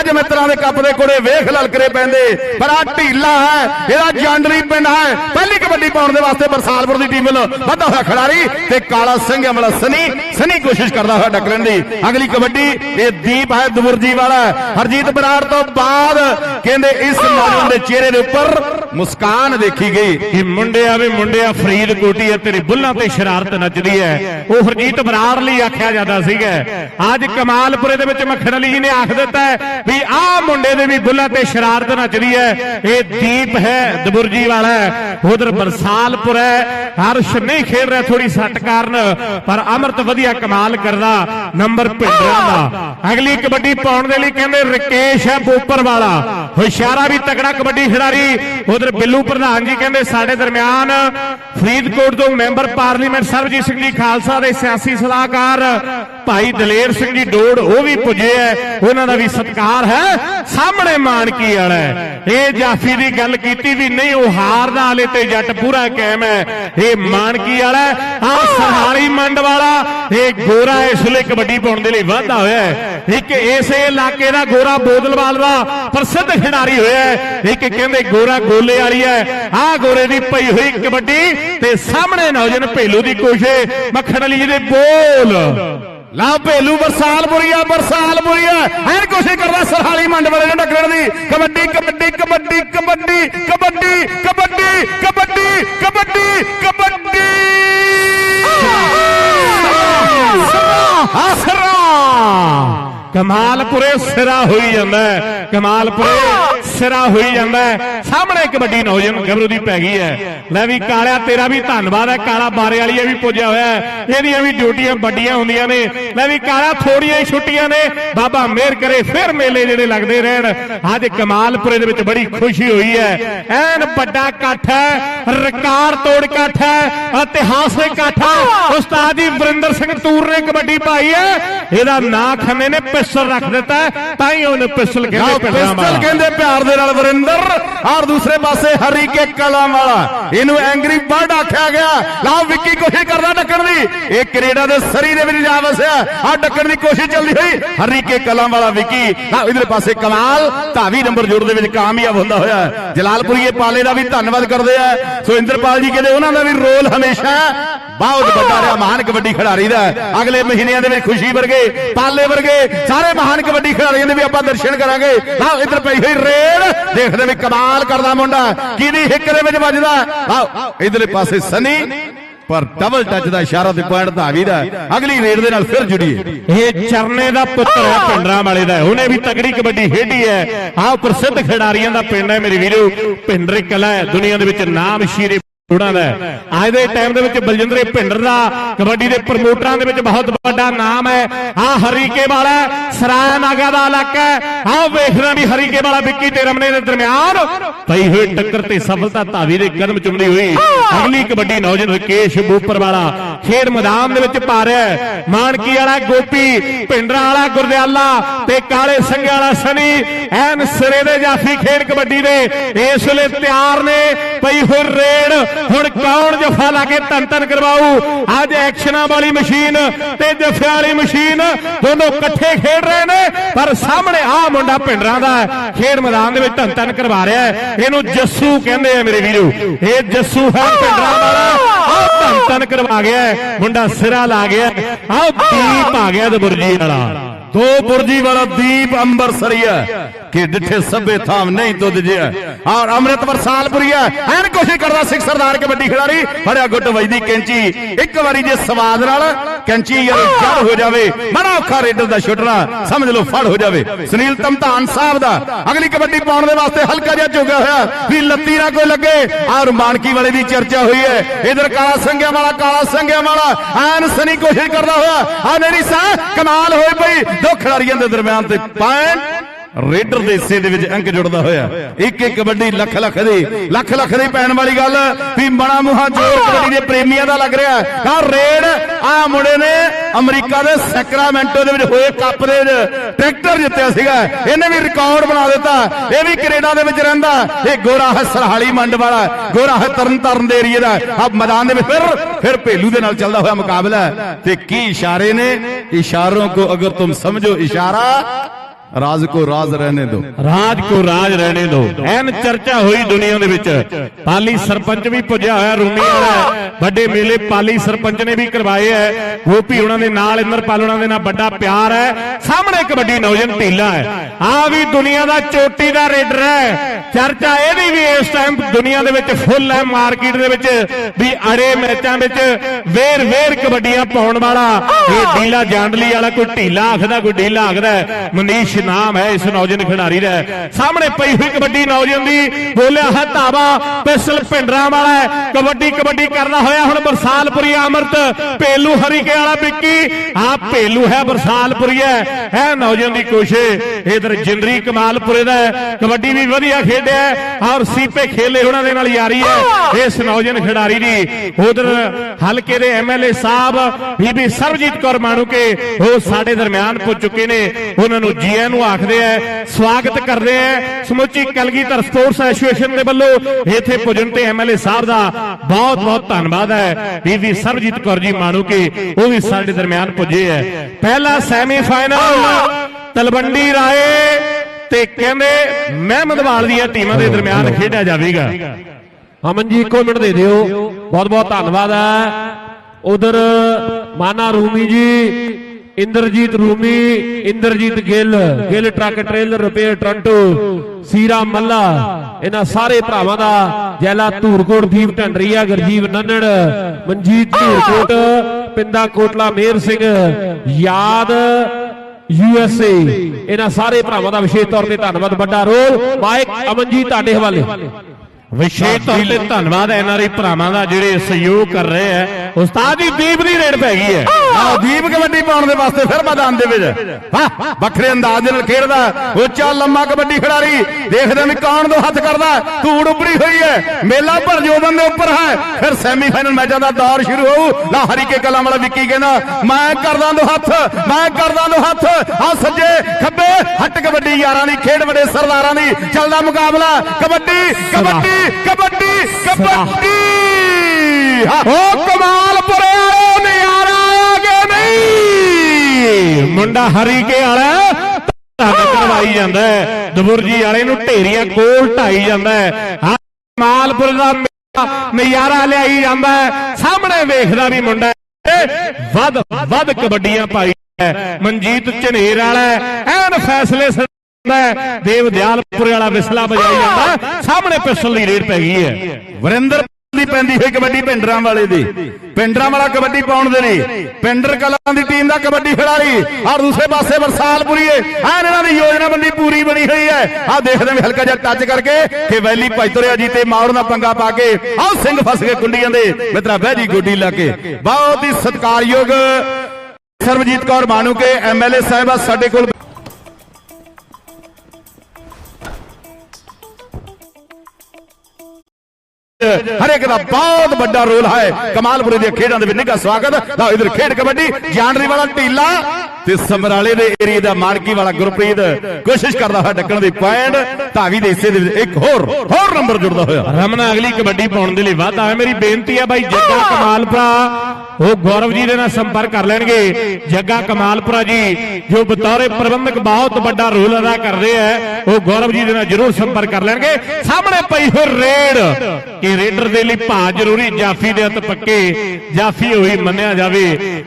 ਅੱਜ ਮਿੱਤਰਾਂ ਦੇ ਕੱਪ ਦੇ ਕੋਲੇ ਵੇਖ ਲਲਕਰੇ ਪੈਂਦੇ, ਪਰ ਆ ਢੀਲਾ ਹੈ, ਇਹਦਾ ਜਾਂਡਰੀ ਪਿੰਡ ਹੈ। ਪਹਿਲੀ ਕਬੱਡੀ ਪਾਉਣ ਦੇ ਵਾਸਤੇ ਬਰਸਾਲਪੁਰ ਦੀ ਟੀਮ ਵੱਲੋਂ ਵੱਧਾ ਹੋਇਆ ਖਿਡਾਰੀ ਤੇ ਕਾਲਾ ਸਿੰਘ ਵਾਲਾ ਸਨੀ ਸਨੀ ਕੋਸ਼ਿਸ਼ ਕਰਦਾ ਹੋਇਆ ਡੱਕਣ ਦੀ। ਅਗਲੀ ਕਬੱਡੀ ਇਹ ਦੀਪ ਹੈ, ਦਵਰਜੀ ਵਾਲਾ ਹਰਜੀਤ ਬਰਾੜ ਤੋਂ ਬਾਅਦ ਕਹਿੰਦੇ ਇਸ ਨੌਜਵਾਨ ਦੇ ਚਿਹਰੇ ਦੇ ਉੱਪਰ ਮੁਸਕਾਨ ਦੇਖੀ ਗਈ ਕਿ ਮੁੰਡਿਆ ਵੀ ਮੁੰਡਿਆ, ਫਰੀਦਕੋਟੀ ਹੈ, ਤੇਰੇ ਬੁੱਲਾਂ ਤੇ ਸ਼ਰਾਰਤ ਨੱਚਦੀ ਹੈ। ਉਹ ਹਰਜੀਤ ਬਰਾੜ ਲਈ ਆਖਿਆ ਜਾਂਦਾ ਸੀਗਾ। ਅੱਜ ਕਮਾਲਪੁਰੇ ਦੇ ਵਿੱਚ ਮੱਖਣ ਅਲੀ ਜੀ ਨੇ ਆਖ ਦਿੱਤਾ ਵੀ ਆਹ ਮੁੰਡੇ ਦੇ ਵੀ ਬੁੱਲਾਂ ਤੇ ਸ਼ਰਾਰਤ ਨੱਚਦੀ ਹੈ। ਇਹ ਦੀਪ ਹੈ ਦਬੁਰਜੀ ਵਾਲਾ ਉਧਰ ਬਰਸਾਲਪੁਰ ਹੈ ਹਰਸ਼ ਨਹੀਂ ਖੇਡ ਰਿਹਾ ਥੋੜੀ ਸੱਟ ਕਾਰਨ, ਪਰ ਅਮਰਤ ਵਧੀਆ ਕਮਾਲ ਕਰਦਾ, ਨੰਬਰ ਪਿੰਡਰਾਂ ਦਾ। ਅਗਲੀ ਕਬੱਡੀ ਪਾਉਣ ਦੇ ਲਈ ਕਹਿੰਦੇ ਰਕੇਸ਼ ਹੈ ਬੋਪਰ ਵਾਲਾ। ਹੁਸ਼ਿਆਰਾ ਵੀ ਤਕੜਾ ਕਬੱਡੀ ਖਿਡਾਰੀ। ਉਧਰ ਬਿੱਲੂ ਪ੍ਰਧਾਨ ਜੀ ਕਹਿੰਦੇ ਸਾਡੇ ਦਰਮਿਆਨ ਫਰੀਦਕੋਟ ਤੋਂ ਮੈਂਬਰ ਪਾਰਲੀਮੈਂਟ ਸਰਬਜੀਤ ਸਿੰਘ ਜੀ ਖਾਲਸਾ ਦੇ ਸਿਆਸੀ ਸਲਾਹਕਾਰ ਭਾਈ ਦਲੇਰ ਸਿੰਘ ਜੀ ਡੋੜ, ਉਹ ਵੀ ਪੁੱਜੇ ਐ। ਉਹਨਾਂ ਦਾ ਵੀ ਸਤਿਕਾਰ ਹੈ। ਸਾਹਮਣੇ ਮਾਨਕੀ ਵਾਲਾ ਇਹ ਜਾਫੀ ਦੀ ਗੱਲ ਕੀਤੀ ਵੀ ਨਹੀਂ, ਉਹ ਹਾਰਦਾ ਹਲੇ ਤੇ ਜੱਟ ਪੂਰਾ ਕਾਇਮ ਹੈ। ਇਹ ਮਾਨਕੀ ਵਾਲਾ ਆ ਸਰਹਾਲੀ ਮੰਡ ਵਾਲਾ। ਇਹ ਗੋਰਾ ਇਸ ਲਈ ਕਬੱਡੀ ਪਾਉਣ ਦੇ ਲਈ ਵਾਧਾ ਹੋਇਆ ਹੈ। ਇੱਕ ਇਸੇ ਇਲਾਕੇ ਦਾ ਗੋਰਾ ਬੋਦਲਵਾਲ ਦਾ ਪ੍ਰਸਿੱਧ ਖਿਡਾਰੀ ਹੋਇਆ ਹੈ। ਇੱਕ ਕਹਿੰਦੇ ਗੋਰਾ ਗੋਲੇ ਵਾਲੀ ਹੈ। ਆਹ ਗੋਰੇ ਦੀ ਪਈ ਹੋਈ ਕਬੱਡੀ ਤੇ ਸਾਹਮਣੇ ਨੌਜਨ ਭੇਲੂ ਦੀ ਕੋਸ਼ਿਸ਼ ਮੱਖਣ ਅਲੀ ਦੇ ਬੋਲ। ਲਾ ਭੇਲੂ ਬਰਸਾਲਪੁਰੀਆ ਬਰਸਾਲਪੁਰੀਆ ਐਨ ਕੋਸ਼ਿਸ਼ ਕਰਦਾ ਸਰਹਾਲੀ ਮੰਡ ਵਾਲੇ ਨੂੰ ਡੱਕਣ ਦੀ ਕਬੱਡੀ ਕਬੱਡੀ ਕਬੱਡੀ ਕਬੱਡੀ ਕਬੱਡੀ ਕਬੱਡੀ ਕਬੱਡੀ ਕਬੱਡੀ ਕਬੱਡੀ ਆਸਰਾ ਕਮਾਲਪੁਰੇ ਸਿਰਾ ਹੋਈ ਜਾਂਦਾ ਹੈ ਕਮਾਲਪੁਰੇ ਸਿਰਾ ਹੋਈ ਜਾਂਦਾ ਹੈ। ਸਾਹਮਣੇ ਕਬੱਡੀ ਨੌਜਵਾਨ ਗੱਭਰੂ ਦੀ ਪੈ ਗਈ ਹੈ। ਲੈ ਵੀ ਕਾਲਿਆ ਤੇਰਾ ਵੀ ਧੰਨਵਾਦ ਹੈ। ਕਾਲਾ ਬਾਰੇ ਵਾਲੀ ਇਹ ਵੀ ਪੁੱਜਿਆ ਹੋਇਆ ਹੈ। ਇਹਦੀਆਂ ਵੀ ਡਿਊਟੀਆਂ ਵੱਡੀਆਂ ਹੁੰਦੀਆਂ ਨੇ। ਲੈ ਵੀ ਕਾਲਾ ਥੋੜੀਆਂ ਹੀ ਛੁੱਟੀਆਂ ਨੇ। ਬਾਬਾ ਮਿਹਰ ਕਰੇ ਫਿਰ ਮੇਲੇ ਜਿਹੜੇ ਲੱਗਦੇ ਰਹਿਣ। ਅੱਜ ਕਮਾਲਪੁਰੇ ਦੇ ਵਿੱਚ ਬੜੀ ਖੁਸ਼ੀ ਹੋਈ ਹੈ। ਐਨ ਵੱਡਾ ਇਕੱਠ ਹੈ। ਰਿਕਾਰਡ ਤੋੜ ਇਕੱਠ ਹੈ। ਇਤਿਹਾਸਿਕ ਇਕੱਠ ਹੈ। ਉਸਤਾਦ ਜੀ ਵਰਿੰਦਰ ਸਿੰਘ ਤੂਰ ਨੇ ਕਬੱਡੀ ਪਾਈ ਹੈ। ਇਹਦਾ ਨਾਂ ਖੰਨੇ ਨੇ ਪਿਸਟਲ ਰੱਖ ਦਿੱਤਾ ਤਾਂ ਹੀ ਉਹਨੂੰ ਪਿਸਟਲ ਲਓ ਕਹਿੰਦੇ ਵਾਲਾ ਕਹਿੰਦੇ ਪਿਆਰ ਦੇ ਨਾਲ ਵਰਿੰਦਰ ਔਰ ਦੂਸਰੇ ਪਾਸੇ ਹਰੀ ਕੇ ਕਲਮ ਵਾਲਾ। ਇਹਨੂੰ ਐਂਗਰੀ ਬਰਡ ਆਖਿਆ ਗਿਆ। ਲਓ ਵਿੱਕੀ ਕੋਸ਼ਿਸ਼ ਕਰਦਾ ਡੱਕਣ ਦੀ। ਇਹ ਕੈਨੇਡਾ ਦੇ ਸਰੀ ਦੇ ਵਿੱਚ ਜਾ ਵਸਿਆ। ਆ ਡੱਕਣ ਦੀ ਕੋਸ਼ਿਸ਼ ਚੱਲਦੀ ਹੋਈ। ਹਰੀ ਕੇ ਕਲਮ ਵਾਲਾ ਵਿੱਕੀ। ਲਓ ਇਧਰ ਪਾਸੇ ਕਮਾਲ। ਧਾਵੀ ਨੰਬਰ ਜੋੜ ਦੇ ਵਿੱਚ ਕਾਮਯਾਬ ਹੁੰਦਾ ਹੋਇਆ ਜਲਾਲਪੁਰੀਏ ਪਾਲੇ ਦਾ ਵੀ ਧੰਨਵਾਦ ਕਰਦੇ ਆ। ਸੋ ਇੰਦਰਪਾਲ ਜੀ ਕਹਿੰਦੇ ਉਹਨਾਂ ਦਾ ਵੀ ਰੋਲ ਹਮੇਸ਼ਾ ਬਹੁਤ ਵੱਡਾ ਰਿਹਾ। ਮਹਾਨ ਕਬੱਡੀ ਖਿਡਾਰੀ ਦਾ ਅਗਲੇ ਮਹੀਨਿਆਂ ਦੇ ਵਿੱਚ ਖੁਸ਼ੀ ਵਰਗੇ, ਪਾਲੇ ਵਰਗੇ, ਸਾਰੇ ਮਹਾਨ ਕਬੱਡੀ ਖਿਡਾਰੀਆਂ ਦੇ ਵੀ ਆਪਾਂ ਦਰਸ਼ਨ ਕਰਾਂਗੇ। ਹਾਂ ਇੱਧਰ ਪਈ ਹੋਈ ਰੇਡ ਦੇਖਦੇ ਵੀ ਕਮਾਲ ਕਰਦਾ ਮੁੰਡਾ। ਕਿਹਦੀ ਹਿੱਕ ਦੇ ਵਿੱਚ ਵੱਜਦਾ? ਆਓ, ਇਧਰਲੇ ਪਾਸੇ ਸਨੀ। ਪਰ ਡਬਲ ਟੱਚ ਦਾ ਇਸ਼ਾਰਾ ਤੇ ਪੁਆਇੰਟ ਧਾਵੀ ਦਾ। ਅਗਲੀ ਰੇਡ ਦੇ ਨਾਲ ਫਿਰ ਜੁੜੀਏ। ਇਹ ਚਰਨੇ ਦਾ ਪੁੱਤਰ ਹੈ ਪਿੰਡਰਾਂ ਵਾਲੇ ਦਾ। ਉਹਨੇ ਵੀ ਤਗੜੀ ਕਬੱਡੀ ਖੇਡੀ ਹੈ। ਆਹ ਪ੍ਰਸਿੱਧ ਖਿਡਾਰੀਆਂ ਦਾ ਪਿੰਡ ਹੈ, ਮੇਰੇ ਵੀਰੋ। ਪਿੰਡਰ ਕਲਾ ਹੈ, ਦੁਨੀਆ ਦੇ ਵਿੱਚ ਨਾਮ ਸ਼ੀਰੇ ਉਹਨਾਂ ਦਾ ਅੱਜ ਦੇ ਟਾਈਮ ਦੇ ਵਿੱਚ ਬਲਜਿੰਦਰੇ ਭਿੰਡਰ ਦਾ ਕਬੱਡੀ ਦੇ ਪ੍ਰਮੋਟਰਾਂ ਦੇ ਵਿੱਚ ਬਹੁਤ ਵੱਡਾ ਨਾਮ ਹੈ। ਆਹ ਹਰੀਕੇ ਵਾਲਾ ਸਰਾਇਆ ਨਾਗਾ ਦਾ ਇਲਾਕਾ ਹੈ। ਵੇਖਣਾ ਵੀ ਹਰੀਕੇ ਵਾਲਾ ਵਿੱਕੀ ਤੇ ਰਮਨੇ ਦੇ ਦਰਮਿਆਨ ਪਈ ਹੋਈ ਟੱਕਰ ਤੇ ਸਫਲਤਾ ਧਾਵੀ ਦੇ ਕਦਮ ਚੁੰਮਦੀ ਹੋਈ। ਅਗਲੀ ਕਬੱਡੀ ਨੌਜਵਾਨ ਕੇਸ਼ ਬੂਪਰ ਵਾਲਾ ਖੇਡ ਮੈਦਾਨ ਦੇ ਵਿੱਚ ਪਾ ਰਿਹਾ ਮਾਨਕੀ ਵਾਲਾ, ਗੋਪੀ, ਭਿੰਡਰਾਂ ਵਾਲਾ, ਗੁਰਦਿਆਲਾ ਤੇ ਕਾਲੇ ਸੰਘਿਆ ਵਾਲਾ ਸਨੀ ਐਨ ਸਿਰੇ ਦੇ ਜਾਫੀ ਖੇਡ ਕਬੱਡੀ ਦੇ ਇਸ ਵੇਲੇ ਤਿਆਰ ਨੇ। ਪਈ ਹੋਈ ਰੇਡ, ਹੁਣ ਕੌਣ ਜਫਾ ਲਾ ਕੇ ਤਨ ਤਨ ਕਰਵਾਊ? ਅੱਜ ਐਕਸ਼ਨਾਂ ਵਾਲੀ ਮਸ਼ੀਨ ਤੇ ਜਫਿਆਂ ਵਾਲੀ ਮਸ਼ੀਨ ਦੋਨੋਂ ਇਕੱਠੇ ਖੇਡ ਰਹੇ ਨੇ, ਪਰ ਸਾਹਮਣੇ ਆਹ ਮੁੰਡਾ ਭਿੰਡਰਾਂ ਦਾ ਖੇਡ ਮੈਦਾਨ ਦੇ ਵਿੱਚ ਧੰਨ ਧੰਨ ਕਰਵਾ ਰਿਹਾ ਹੈ। ਇਹਨੂੰ ਜੱਸੂ ਕਹਿੰਦੇ ਆ ਮੇਰੇ ਵੀਰੋ। ਇਹ ਜੱਸੂ ਹੈ ਭਿੰਡਰਾਂ ਵਾਲਾ। ਆਹ ਧੰਨ ਧੰਨ ਕਰਵਾ ਗਿਆ ਮੁੰਡਾ ਸਿਰਾ ਲਾ ਗਿਆ ਆਹ ਦੀਪ ਆ ਗਿਆ ਦਬੁਰਜੀ ਵਾਲਾ। ਦੋ ਬੁਰਜੀ ਵਾਲਾ ਦੀਪ ਅੰਬਰਸਰੀਆ ਕਿ ਡਿੱਠੇ ਸਭੇ ਥਾਮ ਨਹੀਂ ਤੁਧ ਜਿਆ ਔਰ ਅੰਮ੍ਰਿਤ ਵਰਸਾਲਪੁਰੀਆ ਐਨ ਕੋਸ਼ਿਸ਼ ਕਰਦਾ ਸਿੱਖ ਸਰਦਾਰ ਕਬੱਡੀ ਖਿਡਾਰੀ ਫੜਿਆ ਗੁੱਟ ਵਜਦੀ ਕੈਂਚੀ। ਇੱਕ ਵਾਰੀ ਜੇ ਸਵਾਦ ਨਾਲ ਕੈਂਚੀ ਯਾਰ ਜੜ ਹੋ ਜਾਵੇ, ਬੜਾ ਔਖਾ ਰੇਡਰ ਦਾ ਛੁੱਟਣਾ, ਸਮਝ ਲਓ, ਫੜ ਹੋ ਜਾਵੇ। ਸੁਨੀਲ ਤਮਤਾਨ ਸਾਹਿਬ ਦਾ ਅਗਲੀ ਕਬੱਡੀ ਪਾਉਣ ਦੇ ਵਾਸਤੇ ਹਲਕਾ ਜਿਹਾ ਝੁਕਿਆ ਹੋਇਆ, ਵੀ ਲੱਤੀ ਨਾ ਕੋਈ ਲੱਗੇ। ਔਰ ਮਾਨਕੀ ਵਾਲੇ ਦੀ ਚਰਚਾ ਹੋਈ ਹੈ। ਇਧਰ ਕਾਲਾ ਸੰਗਿਆ ਵਾਲਾ, ਕਾਲਾ ਸੰਗਿਆ ਵਾਲਾ, ਐਨ ਸਨੀ ਕੋਸ਼ਿਸ਼ ਕਰਦਾ ਹੋਇਆ, ਆ ਮੇਰੀ ਸਾਹ ਕਮਾਲ ਹੋਈ ਪਈ। ਦੋ ਖਿਡਾਰੀਆਂ ਦੇ ਦਰਮਿਆਨ ਤੇ ਪੁਆਇੰਟ ਰੇਡਰ ਦੇ ਹਿੱਸੇ ਦੇ ਵਿੱਚ ਅੰਕ ਜੁੜਦਾ ਹੋਇਆ। ਇੱਕ ਇੱਕ ਕਬੱਡੀ, ਲੱਖ ਲੱਖ ਦੀ। ਲੱਖ ਲੱਖ ਦੀ ਪੈਣ ਵਾਲੀ ਗੱਲ ਵੀ ਬੜਾ ਮੁਹਾ ਜੋਰ ਕਬੱਡੀ ਦੇ ਪ੍ਰੇਮੀਆਂ ਦਾ ਲੱਗ ਰਿਹਾ। ਆ ਰੇਡ ਆ ਮੁੰਡੇ ਨੇ ਅਮਰੀਕਾ ਦੇ ਸੈਕਰਾਮੈਂਟੋ ਦੇ ਵਿੱਚ ਹੋਏ ਕੱਪ ਦੇ ਟਰੈਕਟਰ ਜਿੱਤਿਆ ਸੀਗਾ। ਇਹਨੇ ਵੀ ਰਿਕਾਰਡ ਬਣਾ ਦਿੱਤਾ। ਇਹ ਵੀ ਕੈਨੇਡਾ ਦੇ ਵਿੱਚ ਰਹਿੰਦਾ। ਇਹ ਗੋਰਾ ਹੈ ਸਰਹਾਲੀ ਮੰਡ ਵਾਲਾ ਗੋਰਾ ਹੈ ਤਰਨ ਤਾਰਨ ਦੇ ਏਰੀਏ ਦਾ ਆ ਮੈਦਾਨ ਦੇ ਵਿੱਚ ਫਿਰ ਫਿਰ ਭੇਲੂ ਦੇ ਨਾਲ ਚੱਲਦਾ ਹੋਇਆ ਮੁਕਾਬਲਾ ਤੇ ਕੀ ਇਸ਼ਾਰੇ ਨੇ? ਇਸ਼ਾਰੋਂ ਕੋ ਅਗਰ ਤੁਮ ਸਮਝੋ ਇਸ਼ਾਰਾ ਰਾਜ ਕੋ ਰਾਜ ਰਹਿਣੇ ਦੋ। ਰਾਜ ਕੋ ਰਾਜ ਰਹਿਣੇ ਦੋ। ਐਨ ਚਰਚਾ ਹੋਈ ਦੁਨੀਆ ਦੇ ਵਿੱਚ। ਪਾਲੀ ਸਰਪੰਚ ਵੀ ਪੁੱਜਿਆ ਹੋਇਆ, ਰੂਮੀ ਵਾਲਾ ਵੱਡੇ ਮੇਲੇ ਪਾਲੀ ਸਰਪੰਚ ਨੇ ਵੀ ਕਰਵਾਏ ਐ ਗੋਪੀ ਉਹਨਾਂ ਦੇ ਨਾਲ, ਇੰਦਰਪਾਲ ਉਹਨਾਂ ਦੇ ਨਾਲ ਵੱਡਾ ਪਿਆਰ ਹੈ। ਸਾਹਮਣੇ ਕਬੱਡੀ ਨੌਜਵਾਨ ਢੀਲਾ ਹੈ। ਆ ਵੀ ਦੁਨੀਆ ਦਾ ਚੋਟੀ ਦਾ ਰੇਡਰ ਹੈ। ਚਰਚਾ ਇਹਦੀ ਵੀ ਇਸ ਟਾਈਮ ਦੁਨੀਆ ਦੇ ਵਿੱਚ ਫੁੱਲ ਹੈ ਮਾਰਕੀਟ ਦੇ ਵਿੱਚ ਵੀ ਅੜੇ ਮੈਚਾਂ ਵਿੱਚ ਵੇਰ ਵੇਰ ਕਬੱਡੀਆਂ ਪਾਉਣ ਵਾਲਾ। ਇਹ ਢੀਲਾ ਜਾਂਡਲੀ ਵਾਲਾ ਕੋਈ ਢੀਲਾ ਆਖਦਾ, ਕੋਈ ਢੀਲਾ ਆਖਦਾ ਮਨੀਸ਼ ਨਾਮ ਹੈ, ਇਸ ਨੌਜਵਾਨ ਖਿਡਾਰੀ ਦਾ। ਸਾਹਮਣੇ ਪਈ ਹੋਈ ਕਬੱਡੀ ਨੌਜਵਾਨ ਦੀ, ਬੋਲਿਆ ਹੈ ਧਾਵਾ ਪਿਸਲ ਭਿੰਡਰਾਂ ਵਾਲਾ ਕਬੱਡੀ ਕਬੱਡੀ ਕਰਨਾ ਹੋਇਆ ਹੁਣ ਬਰਸਾਲਪੁਰੀ ਅਮਰਤ। ਪੇਲੂ ਹਰੀਕੇ ਵਾਲਾ ਵਿੱਕੀ। ਆ ਪੇਲੂ ਹੈ ਬਰਸਾਲਪੁਰੀ ਹੈ। ਹੈ ਨੌਜਵਾਨ ਦੀ ਕੋਸ਼ਿਸ਼। ਇਧਰ ਜਿੰਦਰੀ ਕਮਾਲਪੁਰੇ ਦਾ ਕਬੱਡੀ ਵੀ ਵਧੀਆ ਖੇਡਿਆ ਔਰ ਸੀਪੇ ਖੇਲੇ ਉਹਨਾਂ ਦੇ ਨਾਲ ਯਾਰੀ ਹੈ। ਇਸ ਨੌਜਵਾਨ ਖਿਡਾਰੀ ਦੀ। ਉਧਰ ਹਲਕੇ ਦੇ ਐਮਐਲਏ ਸਾਹਿਬ, ਬੀਬੀ ਸਰਬਜੀਤ ਕੌਰ ਮਾਣੂਕੇ, ਉਹ ਸਾਡੇ ਦਰਮਿਆਨ ਪੁੱਜ ਚੁੱਕੇ ਨੇ। ਉਹਨਾਂ ਨੂੰ ਜੀਆਂ ਨੂੰ ਆਖਦੇ ਆ, ਸਵਾਗਤ ਕਰਦੇ ਆ। ਸਮੁੱਚੀ ਕਲਗੀਧਰ ਸਪੋਰਟਸ ਐਸੋਸੀਏਸ਼ਨ ਦੇ ਵੱਲੋਂ ਇੱਥੇ ਪੁੱਜਣ ਤੇ ਐਮਐਲਏ ਸਾਹਿਬ ਦਾ ਬਹੁਤ ਬਹੁਤ ਧੰਨਵਾਦ ਹੈ। ਬੀਬੀ ਸਰਬਜੀਤ ਕੌਰ ਜੀ ਮਾਣੂਕੇ, ਉਹ ਵੀ ਸਾਡੇ ਦਰਮਿਆਨ ਪੁੱਜੇ ਹੈ ਪਹਿਲਾ ਸੈਮੀਫਾਈਨਲ ਤਲਵੰਡੀ ਰਾਏ ਤੇ ਕਹਿੰਦੇ ਮਹਿਮਦਵਾਲ ਦੀਆਂ ਟੀਮਾਂ ਦੇ ਦਰਮਿਆਨ ਖੇਡਿਆ ਜਾਵੇਗਾ। ਅਮਨ ਜੀ, ਇੱਕੋ ਮਿੰਟ ਦੇ ਦਿਓ। ਬਹੁਤ ਬਹੁਤ ਧੰਨਵਾਦ ਹੈ। ਉਧਰ ਮਾਨਾ Rumi ji Inderjit Rumi, Inderjit Gill Gill truck trailer repair Toronto, Seera Malla, ਇਹਨਾਂ ਸਾਰੇ ਭਰਾਵਾਂ ਦਾ ਜੈਲਾ ਧੂਰਕੋਟ, ਦੀਪ ਢੰਡਰੀਆ ਗਰਜੀਵ ਨੰਨੜ, ਮਨਜੀਤ ਧੂਰਕੋਟ ਪਿੰਦਾ ਕੋਟਲਾ ਮੇਰ ਸਿੰਘ, ਯਾਦ ਯੂਐਸਏ ਇਹਨਾਂ ਸਾਰੇ ਭਰਾਵਾਂ ਦਾ ਵਿਸ਼ੇਸ਼ ਤੌਰ ਤੇ ਧੰਨਵਾਦ, ਵੱਡਾ ਰੋਲ। ਮਾਈਕ ਅਮਨਜੀਤ, ਤੁਹਾਡੇ ਹਵਾਲੇ। ਵਿਸ਼ੇਸ਼ ਤੌਰ ਤੇ ਧੰਨਵਾਦ ਐਨਆਰਆਈ ਭਰਾਵਾਂ ਦਾ, ਜਿਹੜੇ ਸਹਿਯੋਗ ਕਰ ਰਹੇ ਹੈ। ਉਸਤਾਦ ਜੀ, ਦੀਪ ਦੀ ਰੇਡ ਪੈ ਗਈ ਹੈ। ਆਹ ਦੀਪ ਕਬੱਡੀ ਪਾਉਣ ਦੇ ਵਾਸਤੇ ਫਿਰ ਮੈਦਾਨ ਦੇ ਵਿੱਚ। ਵਾਹ ਵੱਖਰੇ ਅੰਦਾਜ਼ ਦੇ ਨਾਲ ਖੇਡਦਾ ਉੱਚਾ ਲੰਮਾ ਕਬੱਡੀ ਖਿਡਾਰੀ। ਦੇਖਦੇ ਵੀ ਕੌਣ ਦੋ ਹੱਥ ਕਰਦਾ ਧੂੜ ਉੱਪਰੀ ਹੋਈ ਹੈ। ਮੇਲਾ ਭਰ ਜੋਬਨ ਦੇ ਉੱਪਰ ਹੈ। ਫਿਰ ਸੈਮੀਫਾਈਨਲ ਮੈਚਾਂ ਦਾ ਦੌਰ ਸ਼ੁਰੂ ਹੋਊ। ਲਾ ਹਰੀਕੇ ਕਲਾਂ ਵਾਲਾ ਵਿੱਕੀ ਕਹਿੰਦਾ ਮੈਂ ਕਰਦਾ ਦੋ ਹੱਥ ਮੈਂ ਕਰਦਾ ਦੋ ਹੱਥ। ਆ ਸੱਜੇ ਖੱਬੇ ਹੱਟ ਕਬੱਡੀ ਯਾਰਾਂ ਦੀ ਖੇਡ ਬੜੇ ਸਰਦਾਰਾਂ ਦੀ। ਚੱਲਦਾ ਮੁਕਾਬਲਾ। ਕਬੱਡੀ ਕਬੱਡੀ ਕਬੱਡੀ ਕਬੱਡੀ! ਹਾਂ ਕਮਾਲਪੁਰੇ ਨਹੀਂ ਮੁੰਡਾ ਹਰੀਕੇ ਵਾਲਾ ਧੰਨ ਕਰਵਾਈ ਜਾਂਦਾ ਦਬੁਰਜੀ ਵਾਲੇ ਨੂੰ ਢੇਰੀਆਂ ਕੋਲ ਢਾਈ ਜਾਂਦਾ ਹੈ। ਆਹ ਦਾ ਨਜ਼ਾਰਾ ਲਿਆਈ ਜਾਂਦਾ ਸਾਹਮਣੇ ਵੇਖਦਾ ਵੀ ਮੁੰਡਾ ਵੱਧ ਵੱਧ ਕਬੱਡੀਆਂ ਪਾਈ ਮਨਜੀਤ ਝਨੇਰ ਵਾਲਾ ਐਨ ਫੈਸਲੇ ਸਰਦਾ ਦੇਵ ਦਿਆਲਪੁਰ ਵਾਲਾ ਵਿਸਲਾ ਵਜਾਈ ਜਾਂਦਾ ਸਾਹਮਣੇ ਪਿਸਟਲ ਦੀ ਰੇਡ ਪੈ ਗਈ ਹੈ। ਵਰਿੰਦਰ ਦੀ ਪੈਂਦੀ ਹੋਈ ਕਬੱਡੀ ਪਿੰਡਰਾਂ ਵਾਲੇ ਦੀ। ਪਿੰਡਰਾਂ ਵਾਲਾ ਕਬੱਡੀ ਪਾਉਣ ਨੇ। ਪਿੰਡਰ ਕਲਾਂ ਦੀ ਟੀਮ ਦਾ ਕਬੱਡੀ ਖਿਡਾਰੀ। ਔਰ ਦੂਸਰੇ ਪਾਸੇ ਵਰਸਾਲਪੁਰੀ ਐ ਐਨ ਇਹਨਾਂ ਦੀ ਯੋਜਨਾਬੰਦੀ ਪੂਰੀ ਬਣੀ ਹੋਈ ਹੈ। ਆ ਦੇਖਦੇ ਵੀ ਹਲਕਾ ਜਿਹਾ ਟੱਚ ਕਰਕੇ ਕਿ ਵੈਲੀ ਭਾਈ ਤੁਰਿਆ ਜੀ ਤੇ ਮਾਉਰ ਦਾ ਪੰਗਾ ਪਾ ਕੇ ਆਹ ਸਿੰਘ ਫਸ ਗਏ ਕੁੰਡੀਆਂ ਦੇ। ਮਿੱਤਰਾ, ਬਹਿ ਜੀ ਗੋਡੀ ਲਾ ਕੇ। ਬਹੁਤ ਹੀ ਸਤਿਕਾਰਯੋਗ ਸਰਬਜੀਤ ਕੌਰ ਮਾਨੂ ਮਾਨੂਕੇ ਐਮਐਲਏ ਸਾਹਿਬਾ ਸਾਡੇ ਕੋਲ। ਹਰ ਇੱਕ ਦਾ ਬਹੁਤ ਵੱਡਾ ਰੋਲ ਹੈ। ਕਮਾਲਪੁਰੇ ਦੀਆਂ ਖੇਡਾਂ ਦੇ ਵਿੱਚ ਨਿੱਘਾ ਸਵਾਗਤ। ਲਓ ਇਧਰ ਖੇਡ ਕਬੱਡੀ ਜਾਨਰੀ ਵਾਲਾ ਟੀਲਾ ਤੇ ਸਮਰਾਲੇ ਦੇ ਏਰੀਆ ਦਾ ਮਾਨਕੀ ਵਾਲਾ ਗੁਰਪ੍ਰੀਤ। ਕੋਸ਼ਿਸ਼ ਕਰਦਾ ਹੋਇਆ ਡੱਕਣ ਦੀ ਪੁਆਇੰਟ। ਧਾਵੀ ਦੇ ਹਿੱਸੇ ਦੇ ਵਿੱਚ ਇੱਕ ਹੋਰ ਹੋਰ ਨੰਬਰ ਜੁੜਦਾ ਹੋਇਆ। ਰਮਨਾ ਅਗਲੀ ਕਬੱਡੀ ਪਾਉਣ ਦੇ ਲਈ ਵਾਧਾ ਹੈ। ਮੇਰੀ ਬੇਨਤੀ ਹੈ ਬਾਈ ਜੱਗਾ ਕਮਾਲਪੁਰਾ ਉਹ ਗੌਰਵ ਜੀ ਦੇ ਨਾਲ ਸੰਪਰਕ ਕਰ ਲੈਣਗੇ। ਜੱਗਾ ਕਮਾਲਪੁਰਾ ਜੀ, ਜੋ ਬਤੌਰੇ ਪ੍ਰਬੰਧਕ ਬਹੁਤ ਵੱਡਾ ਰੋਲ ਅਦਾ ਕਰਦੇ ਆ ਉਹ ਗੌਰਵ ਜੀ ਦੇ ਨਾਲ ਜਰੂਰ ਸੰਪਰਕ ਕਰ ਲੈਣਗੇ। ਸਾਹਮਣੇ ਪਈ ਹੋ ਰੇਡ, ਕਿ ਰੇਡਰ ਦੇ ਲਈ ਭਾ ਜ਼ਰੂਰੀ ਜਾਫੀ ਦੇ ਹੱਥ ਪੱਕੇ, ਜਾਫੀ ਹੋਈ ਮੰਨਿਆ ਜਾਵੇ।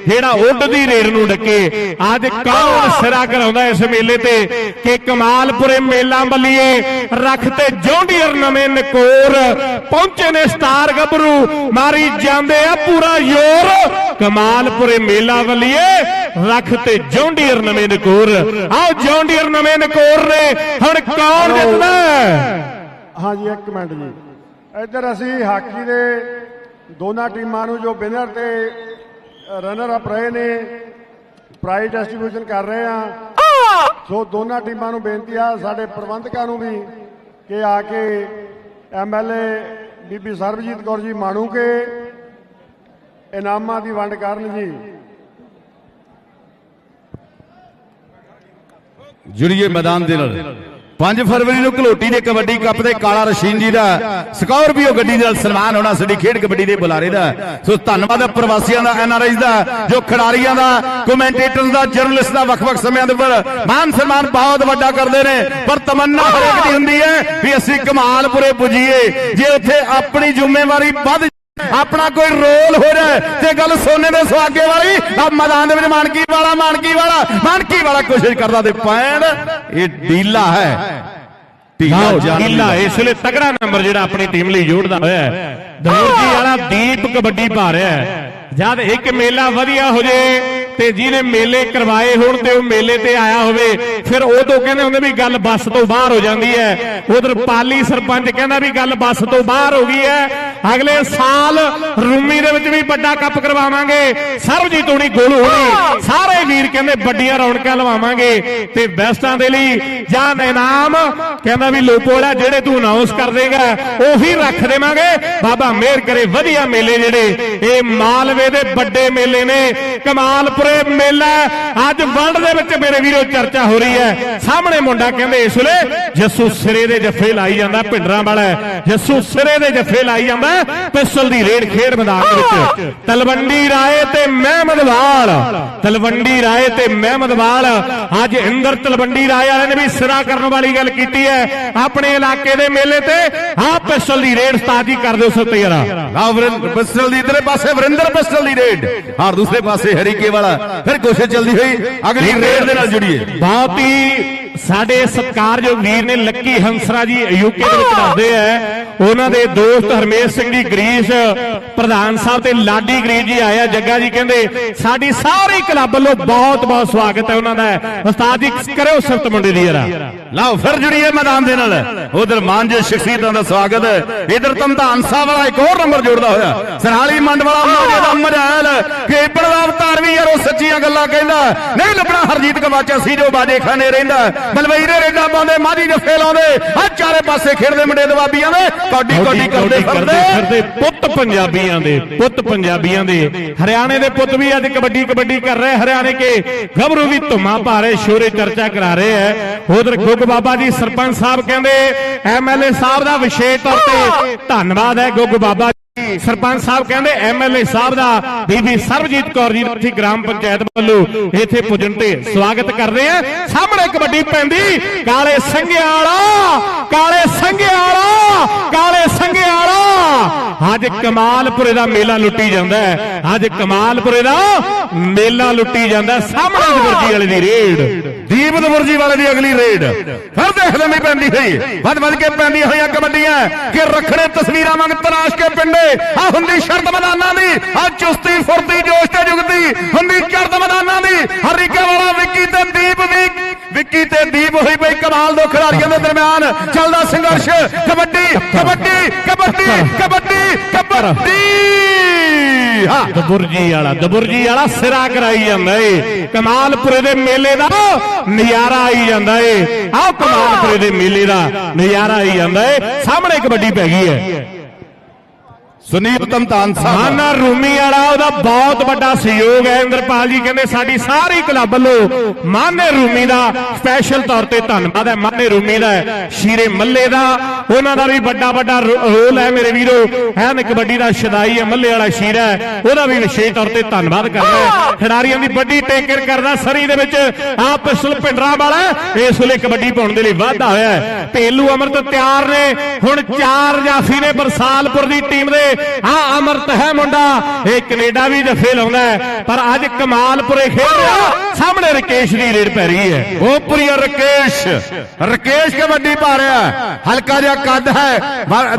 ਜਿਹੜਾ ਉੱਡਦੀ ਰੇਡ ਨੂੰ ਡੱਕੇ, ਅੱਜ ਕੌਣ ਸਿਰਾ ਕਰਾਉਂਦਾ ਇਸ ਮੇਲੇ ਤੇ? ਕਿ ਕਮਾਲਪੁਰੇ ਮੇਲਾ ਬੱਲੀਏ ਰੱਖ ਤੇ ਜੌਂਡੀਅਰ ਨਵੇਂ ਨਕੋਰ, ਪਹੁੰਚੇ ਨੇ ਸਟਾਰ ਗੱਭਰੂ। ਮਾਰੀ ਜਾਂਦੇ ਆ ਪੂਰਾ ਜ਼ੋਰ ਕਮਾਲਪੁਰੇ ਮੇਲਾ ਬੱਲੀਏ ਰੱਖ ਤੇ ਜੌਂਡੀਅਰ ਨਵੇਂ ਨਕੋਰ। ਆਓ ਜੌਂਡੀਅਰ ਨਵੇਂ ਨਕੋਰ ਨੇ ਹੁਣ ਕੌਣ ਜਿੱਤਦਾ? ਹਾਂਜੀ ਇੱਕ ਮਿੰਟ ਜੀ। ਇੱਧਰ ਅਸੀਂ ਹਾਕੀ ਦੇ ਦੋਨਾਂ ਟੀਮਾਂ ਨੂੰ ਜੋ ਵਿਨਰ ਤੇ ਰਨਰ ਅਪ ਰਹੇ ਨੇ ਪ੍ਰਾਈਜ਼ ਡਿਸਟ੍ਰੀਬਿਊਸ਼ਨ ਕਰ ਰਹੇ ਆ ਸੋ ਦੋਨਾਂ ਟੀਮਾਂ ਨੂੰ ਬੇਨਤੀ ਆ ਸਾਡੇ ਪ੍ਰਬੰਧਕਾਂ ਨੂੰ ਵੀ ਕਿ ਆ ਕੇ ਐਮਐਲਏ ਬੀਬੀ ਸਰਬਜੀਤ ਕੌਰ ਜੀ ਮਾਣੂ ਕੇ ਇਨਾਮਾਂ ਦੀ ਵੰਡ ਕਰਨ ਜੀ। ਜੁੜੀਏ ਮੈਦਾਨ ਦੇ ਨਾਲ। 5 ਫਰਵਰੀ ਨੂੰ ਘਲੋਟੀ ਦੇ ਕਬੱਡੀ ਕੱਪ ਦੇ ਕਾਲਾ ਰਸ਼ੀਨ ਜੀ ਦਾ ਸਕਾਰਪੀਓ ਗੱਡੀ ਦੇ ਨਾਲ ਸਨਮਾਨ ਹੋਣਾ ਸਾਡੀ ਖੇਡ ਕਬੱਡੀ ਦੇ ਬੁਲਾਰੇ ਦਾ। ਸੋ ਧੰਨਵਾਦ ਪ੍ਰਵਾਸੀਆਂ ਦਾ ਐਨਆਰਆਈਜ਼ ਦਾ, ਜੋ ਖਿਡਾਰੀਆਂ ਦਾ ਕਮੈਂਟੇਟਰਸ ਦਾ, ਜਰਨਲਿਸਟ ਦਾ, ਵੱਖ-ਵੱਖ ਸਮਿਆਂ ਦੇ ਉੱਪਰ ਮਾਨ ਸਨਮਾਨ ਬਹੁਤ ਵੱਡਾ ਕਰਦੇ ਨੇ। ਪਰ ਤਮੰਨਾ ਹਰੇਕ ਦੀ ਹੁੰਦੀ ਹੈ ਵੀ ਅਸੀਂ ਕਮਾਲਪੁਰੇ ਪੁੱਜੀਏ, ਜੇ ਉੱਥੇ ਆਪਣੀ ਜ਼ਿੰਮੇਵਾਰੀ ਵੱਧ ਆਪਣਾ ਕੋਈ ਰੋਲ ਹੋ ਰਿਹਾ ਤੇ ਗੱਲ ਸੋਨੇ ਦੇ ਸੁਹਾਗੇ ਵਾਲੀ ਆ ਮੈਦਾਨ ਦੇ ਵਿੱਚ ਮਾਨਕੀ ਵਾਲਾ ਮਾਨਕੀ ਵਾਲਾ ਮਾਨਕੀ ਵਾਲਾ ਕੋਸ਼ਿਸ਼ ਕਰਦਾ ਤੇ ਪੈਣ ਇਹ ਢੀਲਾ ਹੈ। ਢੀਲਾ ਇਸ ਵੇਲੇ ਤਗੜਾ ਨੰਬਰ ਜਿਹੜਾ ਆਪਣੀ ਟੀਮ ਲਈ ਜੋੜਦਾ ਹੋਇਆ ਹੈ। ਦਮੂਰਜੀ ਵਾਲਾ ਦੀਪ ਕਬੱਡੀ ਪਾ ਰਿਹਾ ਜਦ ਇੱਕ ਮੇਲਾ ਵਧੀਆ ਹੋ ਜੇ ਤੇ ਜਿਹਨੇ ਮੇਲੇ ਕਰਵਾਏ ਹੋਣ ਤੇ ਉਹ ਮੇਲੇ ਤੇ ਆਇਆ ਹੋਵੇ, ਫਿਰ ਉਦੋਂ ਕਹਿੰਦੇ ਹੁੰਦੇ ਵੀ ਗੱਲ ਬੱਸ ਤੋਂ ਬਾਹਰ ਹੋ ਜਾਂਦੀ ਹੈ। ਉਧਰ ਪਾਲੀ ਸਰਪੰਚ ਕਹਿੰਦਾ ਵੀ ਗੱਲ ਬੱਸ ਤੋਂ ਬਾਹਰ ਹੋ ਗਈ ਹੈ। ਅਗਲੇ ਸਾਲ ਰੂਮੀ ਦੇ ਵਿੱਚ ਵੀ ਵੱਡਾ ਕੱਪ ਕਰਵਾਵਾਂਗੇ। ਸਰਬਜੀਤ ਹੋਣੀ ਗੋਲੂ ਹੋਣੀ, ਸਾਰੇ ਵੀਰ ਕਹਿੰਦੇ ਵੱਡੀਆਂ ਰੌਣਕਾਂ ਲਵਾਵਾਂਗੇ। ਤੇ ਬੈਸਟਾਂ ਦੇ ਲਈ ਜਾਂ ਇਨਾਮ ਕਹਿੰਦਾ ਵੀ ਲੋਪੋਲਾ ਜਿਹੜੇ ਤੂੰ ਅਨਾਉਂਸ ਕਰ ਦੇਗਾ, ਉਹੀ ਰੱਖ ਦੇਵਾਂਗੇ। ਬਾਬਾ ਮਿਹਰ ਕਰੇ ਵਧੀਆ ਮੇਲੇ ਜਿਹੜੇ। ਇਹ ਮਾਲਵੇ ਦੇ ਵੱਡੇ ਮੇਲੇ ਨੇ। ਕਮਾਲਪੁਰ ਮੇਲਾ। ਅੱਜ ਵਰਲਡ ਦੇ ਵਿੱਚ ਮੇਰੇ ਵੀਰੋ ਚਰਚਾ ਹੋ ਰਹੀ ਹੈ। ਸਾਹਮਣੇ ਮੁੰਡਾ ਕਹਿੰਦੇ ਇਸ ਵੇਲੇ ਜੱਸੂ ਸਿਰੇ ਦੇ ਜੱਫੇ ਲਾਈ ਜਾਂਦਾ ਭਿੰਡਰਾਂ ਵਾਲਾ ਜੱਸੂ ਸਿਰੇ ਦੇ ਜੱਫੇ ਲਾਈ ਜਾਂਦਾ ਪਿਸਤਲ ਦੀ ਰੇਡ ਖੇਡ ਮੈਦਾਨ ਦੇ ਵਿੱਚ। ਤਲਵੰਡੀ ਰਾਏ ਤੇ ਮਹਿਮਦਵਾਲ ਤਲਵੰਡੀ ਰਾਏ ਤੇ ਮਹਿਮਦਵਾਲ ਅੱਜ ਇੰਦਰ ਤਲਵੰਡੀ ਰਾਏ ਵਾਲਿਆਂ ਨੇ ਵੀ ਸਿਰਾ ਕਰਨ ਵਾਲੀ ਗੱਲ ਕੀਤੀ ਹੈ। ਆਪਣੇ ਇਲਾਕੇ ਦੇ ਮੇਲੇ ਤੇ ਆਹ ਪਿਸਤਲ ਦੀ ਰੇਡ ਉਸਤਾਦ ਜੀ ਕਰ ਦਿਓ ਸੋ ਲਓ ਵਰਿੰਦਰ ਪਿਸਟਲ ਦੀ ਇਧਰੇ ਪਾਸੇ ਵਰਿੰਦਰ ਪਿਸਟਲ ਦੀ ਰੇਡ। ਔਰ ਦੂਸਰੇ ਪਾਸੇ ਹਰੀਕੇ ਵਾਲਾ। ਫਿਰ ਕੋਸ਼ਿਸ਼ ਚੱਲਦੀ ਹੋਈ ਅਗਲੀ ਰੇਡ ਦੇ ਨਾਲ ਜੁੜੀਏ। ਬਹੁਤ ਹੀ ਸਾਡੇ ਸਤਿਕਾਰਯੋਗ ਵੀਰ ਨੇ ਲੱਕੀ ਹੰਸਰਾ ਜੀ ਯੂਕੇ ਦੇ ਵਿੱਚ ਰਹਿੰਦੇ ਆ। ਉਹਨਾਂ ਦੇ ਦੋਸਤ ਹਰਮੇਸ਼ ਸਿੰਘ ਜੀ, ਗਰੀਸ ਪ੍ਰਧਾਨ ਸਾਹਿਬ ਤੇ ਲਾਡੀ ਗਰੀਸ ਜੀ ਆਇਆ ਜੱਗਾ ਜੀ ਕਹਿੰਦੇ, ਸਾਡੀ ਸਾਰੀ ਕਲੱਬ ਵੱਲੋਂ ਬਹੁਤ ਬਹੁਤ ਸਵਾਗਤ ਹੈ ਉਹਨਾਂ ਦਾ। ਉਸਤਾਦ ਜੀ, ਕਰਿਓ ਸਿਫਤ ਮੁੰਡੇ ਦੀ ਯਾਰਾ ਲਓ, ਫਿਰ ਜੁੜੀਏ ਮੈਦਾਨ ਦੇ ਨਾਲ। ਉਧਰ ਮਾਨਜ ਸ਼ਖਸੀਅਤਾਂ ਦਾ ਸਵਾਗਤ ਇਧਰ ਤਮਧਾਨ ਸਾਹਿਬ ਵਾਲਾ ਇੱਕ ਹੋਰ ਨੰਬਰ ਜੋੜਦਾ ਹੋਇਆ। ਸਰਹਾਲੀ ਮੰਡ ਵਾਲਾ ਮੋਜੇ ਦਾ ਮਜਾਲ। ਖੇਪੜ ਦਾ ਅਵਤਾਰ ਵੀ ਯਾਰ, ਉਹ ਸੱਚੀਆਂ ਗੱਲਾਂ ਕਹਿੰਦਾ। ਨਹੀਂ ਲੱਭਣਾ, ਹਰਜੀਤ ਕਵਾਚਾ ਸੀ ਜੋ ਬਾਜੇ ਖਾਨੇ ਰਹਿੰਦਾ। ਬਲਵੀਰੇ ਰੇਡਾ ਪਾਉਂਦੇ ਮਾਝੀ ਜੱਫੇ ਲਾਉਂਦੇ। ਆ ਚਾਰੇ ਪਾਸੇ ਖੇਡਦੇ ਮੁੰਡੇ ਦਵਾਬੀਆਂ ਦੇ। ਕੌਡੀ ਕੌਡੀ ਕਰਦੇ ਫਿਰਦੇ ਪੁੱਤ ਪੰਜਾਬੀਆਂ ਦੇ ਪੁੱਤ ਪੰਜਾਬੀਆਂ ਦੇ ਹਰਿਆਣੇ ਦੇ ਪੁੱਤ ਵੀ ਅੱਜ ਕਬੱਡੀ ਕਬੱਡੀ ਕਰ ਰਹੇ ਹਰਿਆਣੇ ਕੇ ਗੱਭਰੂ ਵੀ ਧੁਮਾ ਪਾ ਰਹੇ ਸ਼ੋਰੇ ਚਰਚਾ ਕਰਾ ਰਹੇ ਹੈ ਉਧਰ ਗੁੱਗ ਬਾਬਾ ਜੀ ਸਰਪੰਚ ਸਾਹਿਬ ਕਹਿੰਦੇ ਐਮਐਲਏ ਸਾਹਿਬ ਦਾ ਵਿਸ਼ੇਸ਼ ਤੌਰ ਤੇ ਧੰਨਵਾਦ ਹੈ ਗੁੱਗ ਬਾਬਾ। ਸਰਪੰਚ ਸਾਹਿਬ ਕਹਿੰਦੇ ਐਮਐਲਏ ਸਾਹਿਬ ਦਾ ਬੀਬੀ ਸਰਬਜੀਤ ਕੌਰ ਜੀ ਦੀ ਗ੍ਰਾਮ ਪੰਚਾਇਤ ਵੱਲੋਂ ਇੱਥੇ ਪੁੱਜਣ ਤੇ ਸਵਾਗਤ ਕਰਦੇ ਆ। ਸਾਹਮਣੇ ਕਬੱਡੀ ਪੈਂਦੀ ਕਾਲੇ ਸੰਘਿਆਲਾ ਕਾਲੇ ਸੰਘਿਆਲਾ ਕਾਲੇ ਸੰਘਿਆਲਾ ਅੱਜ ਕਮਾਲਪੁਰੇ ਦਾ ਮੇਲਾ ਲੁੱਟੀ ਜਾਂਦਾ ਅੱਜ ਕਮਾਲਪੁਰੇ ਦਾ ਮੇਲਾ ਲੁੱਟੀ ਜਾਂਦਾ। ਸਾਹਮਣੇ ਗੁਰਜੀ ਵਾਲੇ ਦੀ ਰੇਡ ਦੀਪ ਦਬੁਰਜੀ ਵਾਲੇ ਦੀ ਅਗਲੀ ਰੇਡ। ਫਿਰ ਦੇਖ ਲੈਣੀ ਪੈਂਦੀ ਹੋਈ। ਵੱਧ ਵੱਧ ਕੇ ਪੈਂਦੀਆਂ ਹੋਈਆਂ ਕਬੱਡੀਆਂ। ਕਿ ਰੱਖੜੇ ਤਸਵੀਰਾਂ ਵਾਂਗ ਤਰਾਸ਼ ਕੇ ਪਿੰਡੇ ਆ ਹੁੰਦੀ ਸ਼ਰਤ ਮੈਦਾਨਾਂ ਦੀ ਆ ਚੁਸਤੀ ਫੁਰਤੀ ਜੋਸ਼ ਤੇ ਜੁਗਦੀ ਹੁੰਦੀ ਚੜਤ ਮੈਦਾਨਾਂ ਦੀ ਹਰੀਕੇ ਵਾਲਾ ਵਿੱਕੀ ਤੇ ਦੀਪ ਵੀ ਵਿੱਕੀ ਤੇ ਦੀਪ ਹੋਈ ਪਈ ਕਮਾਲ ਦੋ ਖਿਡਾਰੀਆਂ ਦੇ ਦਰਮਿਆਨ। ਚੱਲਦਾ ਸੰਘਰਸ਼ ਕਬੱਡੀ ਕਬੱਡੀ ਕਬੱਡੀ ਕਬੱਡੀ ਕਬੱਡੀ। ਹਾਂ। ਦਬੁਰਜੀ ਵਾਲਾ ਦਬੁਰਜੀ ਵਾਲਾ ਸਿਰਾ ਕਰਾਈ ਜਾਂਦਾ ਏ। ਕਮਾਲਪੁਰੇ ਦੇ ਮੇਲੇ ਦਾ ਨਜ਼ਾਰਾ ਆਈ ਜਾਂਦਾ ਏ। ਆਹ ਕਮਾਲਪੁਰੇ ਦੇ ਮੇਲੇ ਦਾ ਨਜ਼ਾਰਾ ਆਈ ਜਾਂਦਾ ਏ। ਸਾਹਮਣੇ ਕਬੱਡੀ ਪੈ ਗਈ ਹੈ ਸੁਨੀਲ ਤਮਤਾਨ ਸਾਹਿਬ। ਮਾਨਾ ਰੂਮੀ ਵਾਲਾ, ਉਹਦਾ ਬਹੁਤ ਵੱਡਾ ਸਹਿਯੋਗ ਹੈ। ਇੰਦਰਪਾਲ ਜੀ ਕਹਿੰਦੇ, ਸਾਡੀ ਸਾਰੀ ਕਲੱਬ ਵੱਲੋਂ ਮਾਨੇ ਰੂਮੀ ਦਾ ਸਪੈਸ਼ਲ ਤੌਰ ਤੇ ਧੰਨਵਾਦ ਹੈ। ਮਾਨੇ ਰੂਮੀ ਦਾ ਸ਼ੀਰੇ ਮੱਲੇ ਦਾ। ਉਹਨਾਂ ਦਾ ਵੀ ਵੱਡਾ ਵੱਡਾ ਰੋਲ ਹੈ ਮੇਰੇ ਵੀਰੋ। ਐਨ ਕਬੱਡੀ ਦਾ ਸ਼ਦਾਈ ਹੈ, ਮੱਲੇ ਵਾਲਾ ਸ਼ੀਰਾ ਹੈ। ਉਹਦਾ ਵੀ ਵਿਸ਼ੇਸ਼ ਤੌਰ ਤੇ ਧੰਨਵਾਦ ਕਰਦਾ ਖਿਡਾਰੀਆਂ ਦੀ ਵੱਡੀ ਟੇਕਰ ਕਰਦਾ, ਸਰੀ ਦੇ ਵਿੱਚ ਆ ਪਿਸਤਲ ਪਿੰਡਰਾ ਵਾਲਾ ਇਸ ਵੇਲੇ ਕਬੱਡੀ ਪਾਉਣ ਦੇ ਲਈ ਵਾਧਾ ਹੋਇਆ ਹੈ। ਭੇਲੂ ਅਮਰਤ ਤਿਆਰ ਨੇ। ਹੁਣ ਚਾਰ ਜਾਫੀ ਨੇ ਬਰਸਾਲਪੁਰ ਦੀ ਟੀਮ ਦੇ। ਆ ਅਮਰਤ ਹੈ ਮੁੰਡਾ। ਇਹ ਕੈਨੇਡਾ ਵੀ ਜਫੇ ਲਾਉਂਦਾ ਹੈ। ਪਰ ਅੱਜ ਕਮਾਲਪੁਰੇ ਖੇਡ ਰਿਹਾ। ਸਾਹਮਣੇ ਰਕੇਸ਼ ਦੀ ਰੇਡ ਪੈ ਰਹੀ ਹੈ। ਉਹ ਪ੍ਰਿਆ ਰਕੇਸ਼। ਰਕੇਸ਼ ਕਬੱਡੀ ਪਾ ਰਿਹਾ ਹਲਕਾ ਜਿਹਾ ਕੱਦ ਹੈ।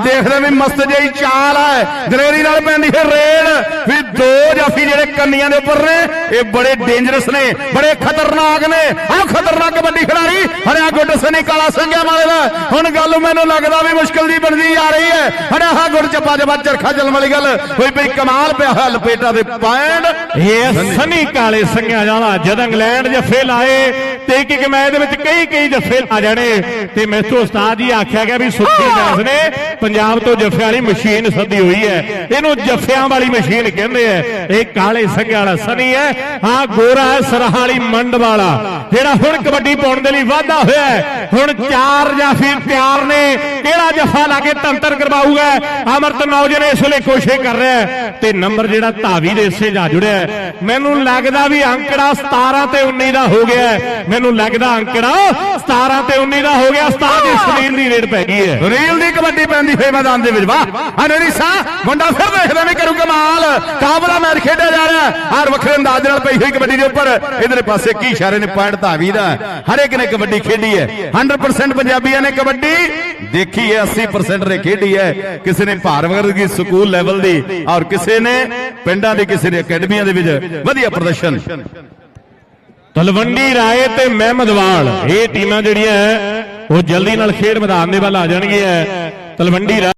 ਦੇਖਦੇ ਵੀ ਮਸਤ ਜਿਹੀ ਚਾਲ ਹੈ। ਦਲੇਰੀ ਨਾਲ ਪੈਂਦੀ ਹੈ ਰੇਡ। ਵੀ ਦੋ ਜਾਫੀ ਜਿਹੜੇ ਕੰਨੀਆਂ ਦੇ ਉੱਪਰ ਨੇ, ਇਹ ਬੜੇ ਡੇਂਜਰਸ ਨੇ, ਬੜੇ ਖਤਰਨਾਕ ਨੇ। ਆਹ ਖਤਰਨਾਕ ਕਬੱਡੀ ਖਿਡਾਰੀ ਹਰਿਆ ਗੁੱਡ ਸਨੀ ਕਾਲਾ ਸੰਗਿਆ ਵਾਲੇ ਦਾ। ਹੁਣ ਗੱਲ ਮੈਨੂੰ ਲੱਗਦਾ ਵੀ ਮੁਸ਼ਕਲ ਦੀ ਬਣਦੀ ਆ ਰਹੀ ਹੈ। ਹਰਿਆ ਹਾ ਗੁੱਡ ਚੱਪਾ ਜਬਾ ਚਰਖਾ ਚੱਲਣ ਵਾਲੀ ਗੱਲ। ਹੋਈ ਪਈ ਕਮਾਲ ਪਿਆ ਹੈ ਲਪੇਟਾ ਦੇ ਪੈਂਡ ਇਹ ਸਨੀ ਕਾਲੇ ਸੰਗਿਆ ਜਾਲਾ ਜਦ ਇੰਗਲੈਂਡ ਜੱਫੇ ਲਾਏ ਤੇ ਇੱਕ ਇੱਕ ਮੈਚ ਦੇ ਵਿੱਚ ਕਈ ਕਈ ਜੱਫੇ ਲਾ ਜਾਣੇ। ਤੇ ਮੈਥੋਂ ਉਸਤਾਦ ਜੀ ਆਖਿਆ ਗਿਆ ਵੀ ਸੁੱਖੀ ਮੈਚ ਨੇ ਪੰਜਾਬ ਤੋਂ ਜੱਫਿਆਂ ਵਾਲੀ ਮਸ਼ੀਨ ਸੱਦੀ ਹੋਈ ਹੈ। ਇਹਨੂੰ ਜੱਫਿਆਂ ਵਾਲੀ ਮਸ਼ੀਨ ਕਹਿੰਦੇ ਆ। ਇਹ ਕਾਲੇ ਸੰਘਿਆ ਵਾਲਾ ਸਨੀ ਹੈ। ਹਾਂ ਗੋਰਾ ਹੈ ਸਰਹਾਂ ਵਾਲੀ ਮੰਡ ਵਾਲਾ ਜਿਹੜਾ ਹੁਣ ਕਬੱਡੀ ਪਾਉਣ ਦੇ ਲਈ ਵਾਧਾ ਹੋਇਆ ਹੈ। ਹੁਣ ਚਾਰ ਜਾਫੀ ਪਿਆਰ ਨੇ। ਕਿਹੜਾ ਜੱਫਾ ਲਾ ਕੇ ਤੰਤਰ ਕਰਵਾਊਗਾ? ਅਮਰਤ ਨੌਜਨ ਇਸ ਵੇਲੇ ਕੋਸ਼ਿਸ਼ ਕਰ ਰਿਹਾ ਤੇ ਨੰਬਰ ਜਿਹੜਾ ਧਾਵੀ ਦੇ ਹਿੱਸੇ ਜਾ ਜੁੜਿਆ। ਮੈਨੂੰ ਲੱਗਦਾ ਵੀ ਅੰਕੜਾ 17 ਤੇ 19 ਦਾ ਹੋ ਗਿਆ। ਮੈਨੂੰ ਲੱਗਦਾ ਅੰਕੜਾ 17 ਤੇ 19 ਦਾ ਹੋ ਗਿਆ। ਉਸਤਾਦ ਦੀ ਸਕਰੀਨ ਦੀ ਰੇਡ ਪੈ ਗਈ ਹੈ। ਰੀਲ ਦੀ ਕਬੱਡੀ ਪੈਂਦੀ ਹੋਈ ਮੈਦਾਨ ਦੇ ਵਿੱਚ। ਵਾਹ ਹਨੇਰੀ ਸਾ ਮੁੰਡਾ ਫਿਰ ਦੇਖਦਾ ਵੀ ਕਰੂ ਕਮਾਲ। ਕਾਬਲਾ ਮੈਚ ਖੇਡਿਆ ਜਾ ਰਿਹਾ ਹਰ ਵੱਖਰੇ ਅੰਦਾਜ਼ ਨਾਲ ਪਈ ਹੋਈ ਕਬੱਡੀ ਦੇ ਉੱਪਰ। ਇਧਰੇ ਪਾਸੇ ਕੀ ਇਸ਼ਾਰੇ ਨੇ ਪੁਆਇੰਟ ਧਾਵੀ ਦਾ। ਹਰ ਇੱਕ ਨੇ ਕਬੱਡੀ ਖੇਡੀ ਹੈ। 100% ਪੰਜਾਬੀਆਂ ਨੇ ਕਬੱਡੀ ਦੇਖੀ ਹੈ 80% ਨੇ ਖੇਡੀ ਹੈ। ਕਿਸੇ ਨੇ ਭਾਰ ਵਰਗੀ ਸਕੂਲ ਲੈਵਲ ਦੀ ਔਰ ਕਿਸੇ ਨੇ ਪਿੰਡਾਂ ਦੇ, ਕਿਸੇ ਨੇ ਅਕੈਡਮੀਆਂ ਦੇ ਵਿੱਚ ਵਧੀਆ ਪ੍ਰਦਰਸ਼ਨ। ਤਲਵੰਡੀ ਰਾਏ ਤੇ ਮਹਿਮਦਵਾਲ ਇਹ ਟੀਮਾਂ ਜਿਹੜੀਆਂ, ਉਹ ਜਲਦੀ ਨਾਲ ਖੇਡ ਮੈਦਾਨ ਦੇ ਵੱਲ ਆ ਜਾਣਗੀਆਂ। ਤਲਵੰਡੀ ਰਾਏ